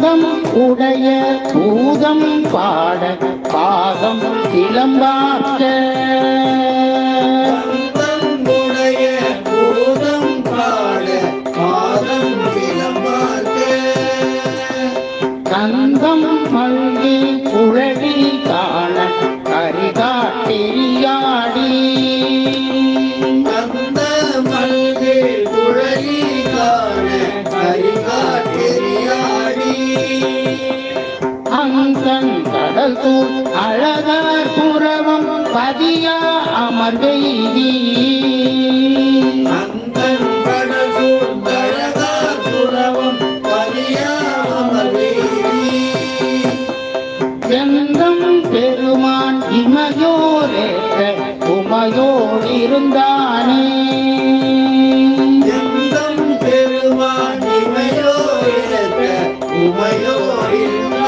அந்தம் உடைய பூதம் பாட பாகம் கிளம்பாக்க. கந்தம் கடல் தூள் அழகர் புறவம் பதியா அமர்வெய்தி அந்தன் எந்தம் பெருமான் இமையோரேற்ற எந்தம் பெருமான் உமையோ இருந்தானே